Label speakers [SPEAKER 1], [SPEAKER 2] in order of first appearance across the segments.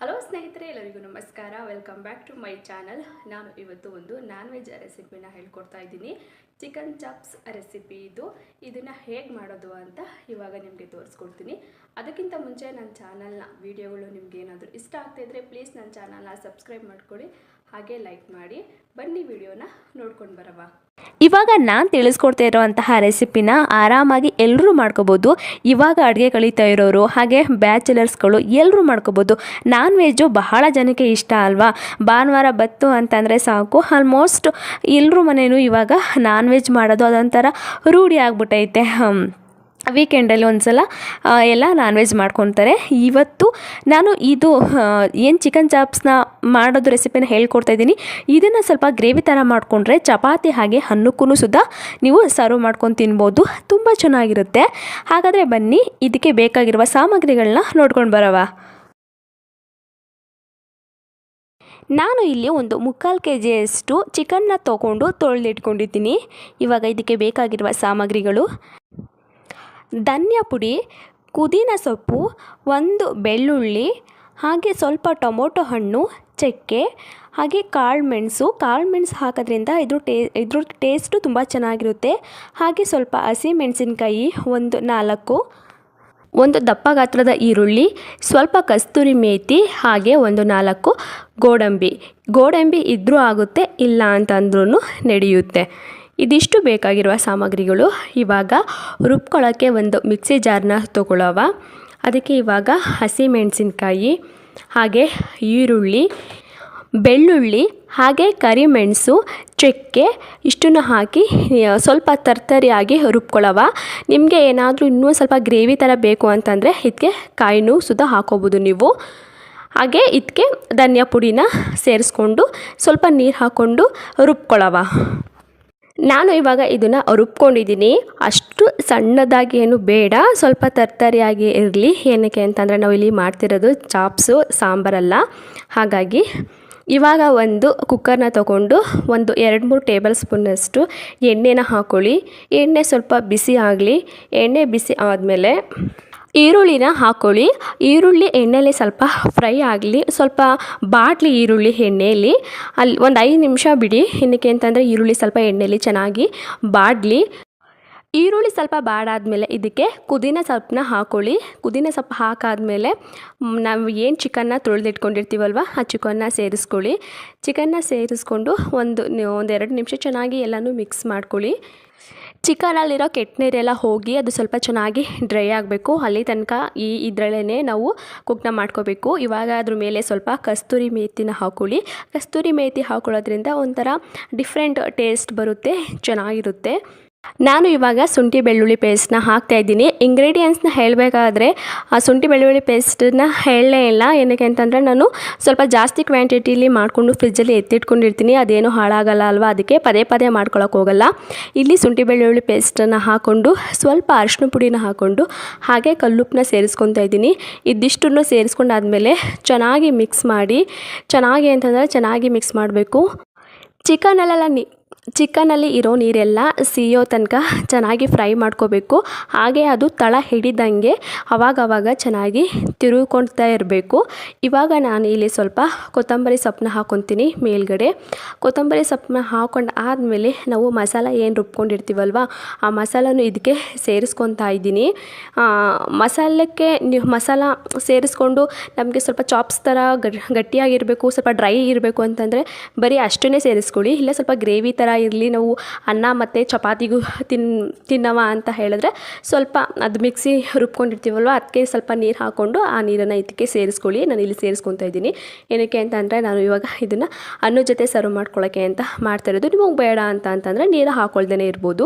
[SPEAKER 1] Hello ಸ್ನೇಹಿತರೆ, ಎಲ್ಲರಿಗೂ ನಮಸ್ಕಾರ. Welcome back to my channel ನಾನು ಇವತ್ತು ಒಂದು ನಾನ್ ವೆಜ್ ರೆಸಿಪಿನ ಹೇಳ್ಕೊಡ್ತಾ ಇದ್ದೀನಿ. ಚಿಕನ್ ಚಾಪ್ಸ್ ರೆಸಿಪಿ ಇದು. ಇದನ್ನು ಹೇಗೆ ಮಾಡೋದು ಅಂತ ಇವಾಗ ನಿಮಗೆ ತೋರಿಸ್ಕೊಡ್ತೀನಿ. ಅದಕ್ಕಿಂತ ಮುಂಚೆ ನನ್ನ ಚಾನಲ್ನ ವೀಡಿಯೋಗಳು ನಿಮ್ಗೆ ಏನಾದರೂ ಇಷ್ಟ ಆಗ್ತಾಯಿದ್ರೆ ಪ್ಲೀಸ್ ನನ್ನ ಚಾನಲ್ನ ಸಬ್ಸ್ಕ್ರೈಬ್ ಮಾಡ್ಕೊಳ್ಳಿ. ಹಾಗೆ ಲೈಕ್ ಮಾಡಿ. ಬನ್ನಿ ವಿಡಿಯೋನ ನೋಡ್ಕೊಂಡು ಬರವ.
[SPEAKER 2] ಇವಾಗ ನಾನು ತಿಳಿಸ್ಕೊಡ್ತಾ ಇರೋವಂತಹ ರೆಸಿಪಿನ ಆರಾಮಾಗಿ ಎಲ್ಲರೂ ಮಾಡ್ಕೋಬೋದು. ಇವಾಗ ಅಡುಗೆ ಕಲಿತಾ ಇರೋರು, ಹಾಗೆ ಬ್ಯಾಚುಲರ್ಸ್ಗಳು ಎಲ್ಲರೂ ಮಾಡ್ಕೋಬೋದು. ನಾನ್ ವೆಜ್ಜು ಬಹಳ ಜನಕ್ಕೆ ಇಷ್ಟ ಅಲ್ವಾ? ಭಾನುವಾರ ಬತ್ತು ಅಂತಂದರೆ ಸಾಕು. ಆಲ್ಮೋಸ್ಟ್ ಎಲ್ಲರೂ ಮನೇಲೂ ಇವಾಗ ನಾನ್ ವೆಜ್ ಮಾಡೋದು ಅದೊಂಥರ ರೂಢಿ ಆಗ್ಬಿಟ್ಟೈತೆ. ವೀಕೆಂಡಲ್ಲಿ ಒಂದು ಸಲ ಎಲ್ಲ ನಾನ್ ವೆಜ್ ಮಾಡ್ಕೊತಾರೆ. ಇವತ್ತು ನಾನು ಇದು ಏನು ಚಿಕನ್ ಚಾಪ್ಸ್ನ ಮಾಡೋದು ರೆಸಿಪಿನ ಹೇಳ್ಕೊಡ್ತಾ ಇದ್ದೀನಿ. ಇದನ್ನು ಸ್ವಲ್ಪ ಗ್ರೇವಿ ಥರ ಮಾಡಿಕೊಂಡ್ರೆ ಚಪಾತಿ ಹಾಗೆ ಅನ್ನಕ್ಕೂ ಸುದ ನೀವು ಸರ್ವ್ ಮಾಡ್ಕೊಂಡು ತಿನ್ಬೋದು. ತುಂಬ ಚೆನ್ನಾಗಿರುತ್ತೆ. ಹಾಗಾದರೆ ಬನ್ನಿ, ಇದಕ್ಕೆ ಬೇಕಾಗಿರುವ ಸಾಮಗ್ರಿಗಳನ್ನ ನೋಡ್ಕೊಂಡು ಬರವ. ನಾನು ಇಲ್ಲಿ ಒಂದು ಮುಕ್ಕಾಲು ಕೆ ಜಿಯಷ್ಟು ಚಿಕನ್ನ ತೊಗೊಂಡು ತೊಳೆದಿಟ್ಕೊಂಡಿದ್ದೀನಿ. ಇವಾಗ ಇದಕ್ಕೆ ಬೇಕಾಗಿರುವ ಸಾಮಗ್ರಿಗಳು. ಧನ್ಯ ಪುಡಿ ಪುದೀನ ಸೊಪ್ಪು, ಒಂದು ಬೆಳ್ಳುಳ್ಳಿ, ಹಾಗೆ ಸ್ವಲ್ಪ ಟೊಮೊಟೊ ಹಣ್ಣು, ಚಕ್ಕೆ, ಹಾಗೆ ಕಾಳು ಮೆಣಸು. ಕಾಳು ಮೆಣಸು ಹಾಕೋದ್ರಿಂದ ಇದ್ರ ಟೇ, ಇದ್ರ ಟೇಸ್ಟು ತುಂಬ ಚೆನ್ನಾಗಿರುತ್ತೆ. ಹಾಗೆ ಸ್ವಲ್ಪ ಹಸಿ ಮೆಣಸಿನ್ಕಾಯಿ, ಒಂದು ನಾಲ್ಕು, ಒಂದು ದಪ್ಪ ಗಾತ್ರದ ಈರುಳ್ಳಿ, ಸ್ವಲ್ಪ ಕಸ್ತೂರಿ ಮೇಥಿ ಹಾಗೆ ಒಂದು ನಾಲ್ಕು ಗೋಡಂಬಿ. ಗೋಡಂಬಿ ಇದ್ದರೂ ಆಗುತ್ತೆ, ಇಲ್ಲ ಅಂತಂದ್ರೂ ನಡೆಯುತ್ತೆ. ಇದಿಷ್ಟು ಬೇಕಾಗಿರುವ ಸಾಮಗ್ರಿಗಳು. ಇವಾಗ ರುಬ್ಕೊಳ್ಳೋಕ್ಕೆ ಒಂದು ಮಿಕ್ಸಿ ಜಾರ್ನ ತೊಗೊಳ್ಳೋವ ಅದಕ್ಕೆ ಇವಾಗ ಹಸಿ ಮೆಣಸಿನ್ಕಾಯಿ, ಹಾಗೆ ಈರುಳ್ಳಿ, ಬೆಳ್ಳುಳ್ಳಿ, ಹಾಗೆ ಕರಿಮೆಣಸು ಚಕ್ಕೆ ಇಷ್ಟನ್ನು ಹಾಕಿ ಸ್ವಲ್ಪ ತರ್ತರಿಯಾಗಿ ರುಬ್ಕೊಳ್ಳೋವ ನಿಮಗೆ ಏನಾದರೂ ಇನ್ನೂ ಸ್ವಲ್ಪ ಗ್ರೇವಿ ಥರ ಬೇಕು ಅಂತಂದರೆ ಇದಕ್ಕೆ ಕಾಯಿನೂ ಸುದ ಹಾಕೋಬೋದು ನೀವು. ಹಾಗೆ ಇದಕ್ಕೆ ಧನಿಯಾ ಪುಡಿನ ಸೇರಿಸ್ಕೊಂಡು ಸ್ವಲ್ಪ ನೀರು ಹಾಕ್ಕೊಂಡು ರುಬ್ಕೊಳ್ಳೋವ ನಾನು ಇವಾಗ ಇದನ್ನು ರುಬ್ಕೊಂಡಿದ್ದೀನಿ. ಅಷ್ಟು ಸಣ್ಣದಾಗಿ ಏನು ಬೇಡ, ಸ್ವಲ್ಪ ತರ್ತರಿಯಾಗಿ ಇರಲಿ. ಏನಕ್ಕೆ ಅಂತಂದರೆ ನಾವು ಇಲ್ಲಿ ಮಾಡ್ತಿರೋದು ಚಾಪ್ಸು, ಸಾಂಬಾರಲ್ಲ. ಹಾಗಾಗಿ ಇವಾಗ ಒಂದು ಕುಕ್ಕರ್ನ ತಗೊಂಡು ಒಂದು ಎರಡು ಮೂರು ಟೇಬಲ್ ಸ್ಪೂನಷ್ಟು ಎಣ್ಣೆನ ಹಾಕ್ಕೊಳ್ಳಿ ಎಣ್ಣೆ ಸ್ವಲ್ಪ ಬಿಸಿ ಆಗಲಿ. ಎಣ್ಣೆ ಬಿಸಿ ಆದಮೇಲೆ ಈರುಳ್ಳಿನ ಹಾಕ್ಕೊಳ್ಳಿ ಈರುಳ್ಳಿ ಎಣ್ಣೆಯಲ್ಲಿ ಸ್ವಲ್ಪ ಫ್ರೈ ಆಗಲಿ, ಸ್ವಲ್ಪ ಬಾಡಲಿ ಈರುಳ್ಳಿ ಎಣ್ಣೆಯಲ್ಲಿ ಅಲ್ಲಿ ಒಂದು ಐದು ನಿಮಿಷ ಬಿಡಿ. ಏನಕ್ಕೆ ಅಂತಂದರೆ ಈರುಳ್ಳಿ ಸ್ವಲ್ಪ ಎಣ್ಣೆಯಲ್ಲಿ ಚೆನ್ನಾಗಿ ಬಾಡಲಿ. ಈರುಳ್ಳಿ ಸ್ವಲ್ಪ ಬಾಡಾದಮೇಲೆ ಇದಕ್ಕೆ ಕುದಿನ ಸೊಪ್ಪನ್ನ ಹಾಕೊಳ್ಳಿ. ಕುದಿನ ಸೊಪ್ಪು ಹಾಕಾದಮೇಲೆ ನಾವು ಏನು ಚಿಕನ್ನ ತೊಳೆದಿಟ್ಕೊಂಡಿರ್ತೀವಲ್ವ, ಆ ಚಿಕನ್ನ ಸೇರಿಸ್ಕೊಳ್ಳಿ. ಚಿಕನ್ನ ಸೇರಿಸ್ಕೊಂಡು ಒಂದು ಒಂದೆರಡು ನಿಮಿಷ ಚೆನ್ನಾಗಿ ಎಲ್ಲನೂ ಮಿಕ್ಸ್ ಮಾಡ್ಕೊಳ್ಳಿ. ಚಿಕನಲ್ಲಿರೋ ಕೆಟ್ಟ ನೀರೆಲ್ಲ ಹೋಗಿ ಅದು ಸ್ವಲ್ಪ ಚೆನ್ನಾಗಿ ಡ್ರೈ ಆಗಬೇಕು. ಅಲ್ಲಿ ತನಕ ಈ ಇದರಲ್ಲೇ ನಾವು ಕುಕ್ನ ಮಾಡ್ಕೋಬೇಕು. ಇವಾಗ ಅದ್ರ ಮೇಲೆ ಸ್ವಲ್ಪ ಕಸ್ತೂರಿ ಮೇಥಿನ ಹಾಕೊಳ್ಳಿ. ಕಸ್ತೂರಿ ಮೇತಿ ಹಾಕೊಳ್ಳೋದ್ರಿಂದ ಒಂಥರ ಡಿಫ್ರೆಂಟ್ ಟೇಸ್ಟ್ ಬರುತ್ತೆ, ಚೆನ್ನಾಗಿರುತ್ತೆ. ನಾನು ಇವಾಗ ಶುಂಠಿ ಬೆಳ್ಳುಳ್ಳಿ ಪೇಸ್ಟ್ನ ಹಾಕ್ತಾ ಇದ್ದೀನಿ. ಇಂಗ್ರೀಡಿಯೆಂಟ್ಸ್ನ ಹೇಳಬೇಕಾದ್ರೆ, ಆ ಶುಂಠಿ ಬೆಳ್ಳುಳ್ಳಿ ಪೇಸ್ಟನ್ನ ಹೇಳಲೇ ಇಲ್ಲ. ಏನಕ್ಕೆ ಅಂತಂದರೆ, ನಾನು ಸ್ವಲ್ಪ ಜಾಸ್ತಿ ಕ್ವಾಂಟಿಟಿಲಿ ಮಾಡಿಕೊಂಡು ಫ್ರಿಜ್ಜಲ್ಲಿ ಎತ್ತಿಟ್ಕೊಂಡಿರ್ತೀನಿ. ಅದೇನು ಹಾಳಾಗಲ್ಲ ಅಲ್ವಾ? ಅದಕ್ಕೆ ಪದೇ ಪದೇ ಮಾಡ್ಕೊಳಕ್ಕೆ ಹೋಗಲ್ಲ. ಇಲ್ಲಿ ಶುಂಠಿ ಬೆಳ್ಳುಳ್ಳಿ ಪೇಸ್ಟನ್ನು ಹಾಕ್ಕೊಂಡು ಸ್ವಲ್ಪ ಅರಿಶಿನ ಪುಡಿನ ಹಾಕ್ಕೊಂಡು ಹಾಗೆ ಕಲ್ಲುಪ್ಪನ್ನ ಸೇರಿಸ್ಕೊತಾ ಇದ್ದೀನಿ. ಇದಿಷ್ಟನ್ನು ಸೇರಿಸ್ಕೊಂಡಾದ್ಮೇಲೆ ಚೆನ್ನಾಗಿ ಮಿಕ್ಸ್ ಮಾಡಿ, ಚೆನ್ನಾಗಿ ಅಂತಂದರೆ ಚೆನ್ನಾಗಿ ಮಿಕ್ಸ್ ಮಾಡಬೇಕು. ಚಿಕನಲ್ಲೆಲ್ಲ ನೀ ಚಿಕನಲ್ಲಿ ಇರೋ ನೀರೆಲ್ಲ ಸಿಯೋ ತನಕ ಚೆನ್ನಾಗಿ ಫ್ರೈ ಮಾಡ್ಕೋಬೇಕು. ಹಾಗೆ ಅದು ತಳ ಹಿಡಿದಂಗೆ ಅವಾಗವಾಗ ಚೆನ್ನಾಗಿ ತಿರುಗಿಕೊಳ್ತಾ ಇರಬೇಕು. ಇವಾಗ ನಾನು ಇಲ್ಲಿ ಸ್ವಲ್ಪ ಕೊತ್ತಂಬರಿ ಸೊಪ್ಪನ್ನ ಹಾಕೊತೀನಿ ಮೇಲ್ಗಡೆ. ಕೊತ್ತಂಬರಿ ಸೊಪ್ಪನ್ನ ಹಾಕೊಂಡು ಆದಮೇಲೆ ನಾವು ಮಸಾಲ ಏನು ರುಬ್ಕೊಂಡಿರ್ತೀವಲ್ವ, ಆ ಮಸಾಲನು ಇದಕ್ಕೆ ಸೇರಿಸ್ಕೊತಾ ಇದ್ದೀನಿ. ಮಸಾಲಕ್ಕೆ ನೀವು ಮಸಾಲ ಸೇರಿಸ್ಕೊಂಡು ನಮಗೆ ಸ್ವಲ್ಪ ಚಾಪ್ಸ್ ಥರ ಗಟ್ ಗಟ್ಟಿಯಾಗಿರಬೇಕು, ಸ್ವಲ್ಪ ಡ್ರೈ ಇರಬೇಕು ಅಂತಂದರೆ ಬರೀ ಅಷ್ಟನ್ನೇ ಸೇರಿಸ್ಕೊಳ್ಳಿ, ಇಲ್ಲ ಸ್ವಲ್ಪ ಗ್ರೇವಿ ಇರಲಿ, ನಾವು ಅನ್ನ ಮತ್ತು ಚಪಾತಿಗೂ ತಿನ್, ತಿನ್ನವ ಅಂತ ಹೇಳಿದ್ರೆ ಸ್ವಲ್ಪ ಅದು ಮಿಕ್ಸಿ ರುಬ್ಕೊಂಡಿರ್ತೀವಲ್ವ ಅದಕ್ಕೆ ಸ್ವಲ್ಪ ನೀರು ಹಾಕ್ಕೊಂಡು ಆ ನೀರನ್ನು ಇದಕ್ಕೆ ಸೇರಿಸ್ಕೊಳ್ಳಿ. ನಾನು ಇಲ್ಲಿ ಸೇರಿಸ್ಕೊತಾ ಇದ್ದೀನಿ. ಏನಕ್ಕೆ ಅಂತ ಅಂದರೆ ನಾನು ಇವಾಗ ಇದನ್ನು ಅನ್ನೋ ಜೊತೆ ಸರ್ವ್ ಮಾಡ್ಕೊಳ್ಳೋಕ್ಕೆ ಅಂತ ಮಾಡ್ತಾ ಇರೋದು. ನಿಮಗೆ ಬೇಡ ಅಂತ ಅಂತಂದರೆ ನೀರು ಹಾಕೊಳ್ದೇ ಇರ್ಬೋದು.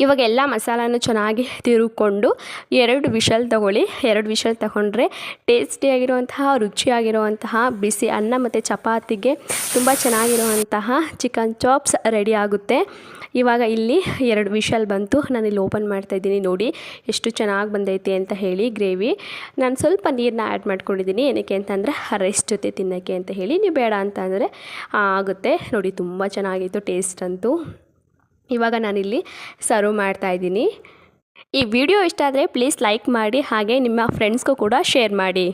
[SPEAKER 2] ಇವಾಗ ಎಲ್ಲ ಮಸಾಲಾನು ಚೆನ್ನಾಗಿ ತಿರುಕೊಂಡು ಎರಡು ವಿಷಲ್ ತಗೊಳ್ಳಿ. ಎರಡು ವಿಷಲ್ ತಗೊಂಡ್ರೆ ಟೇಸ್ಟಿಯಾಗಿರುವಂತಹ, ರುಚಿಯಾಗಿರುವಂತಹ ಬಿಸಿ ಅನ್ನ ಮತ್ತು ಚಪಾತಿಗೆ ತುಂಬ ಚೆನ್ನಾಗಿರುವಂತಹ ಚಿಕನ್ ಚಾಪ್ಸ್ ರೆಡಿ ಆಗುತ್ತೆ. ಇವಾಗ ಇಲ್ಲಿ ಎರಡು ವಿಷಲ್ ಬಂತು. ನಾನು ಇಲ್ಲಿ ಓಪನ್ ಮಾಡ್ತಾ ಇದ್ದೀನಿ. ನೋಡಿ ಎಷ್ಟು ಚೆನ್ನಾಗಿ ಬಂದೈತಿ ಅಂತ ಹೇಳಿ ಗ್ರೇವಿ. ನಾನು ಸ್ವಲ್ಪ ನೀರನ್ನ ಆ್ಯಡ್ ಮಾಡ್ಕೊಂಡಿದ್ದೀನಿ. ಏನಕ್ಕೆ ಅಂತಂದರೆ ರೈಸ್ ಜೊತೆ ತಿನ್ನೋಕ್ಕೆ ಅಂತ ಹೇಳಿ. ನೀವು ಬೇಡ ಅಂತಂದರೆ ಆಗುತ್ತೆ. ನೋಡಿ ತುಂಬ ಚೆನ್ನಾಗಿತ್ತು, ಟೇಸ್ಟ್ ಅಂತೂ. ಇವಾಗ ನಾನಿಲ್ಲಿ ಸರ್ವ್ ಮಾಡ್ತಾ ಇದ್ದೀನಿ. ಈ ವಿಡಿಯೋ ಇಷ್ಟ ಆದರೆ ಪ್ಲೀಸ್ ಲೈಕ್ ಮಾಡಿ ಹಾಗೆ ನಿಮ್ಮ ಫ್ರೆಂಡ್ಸ್ಗೂ ಕೂಡ ಶೇರ್ ಮಾಡಿ.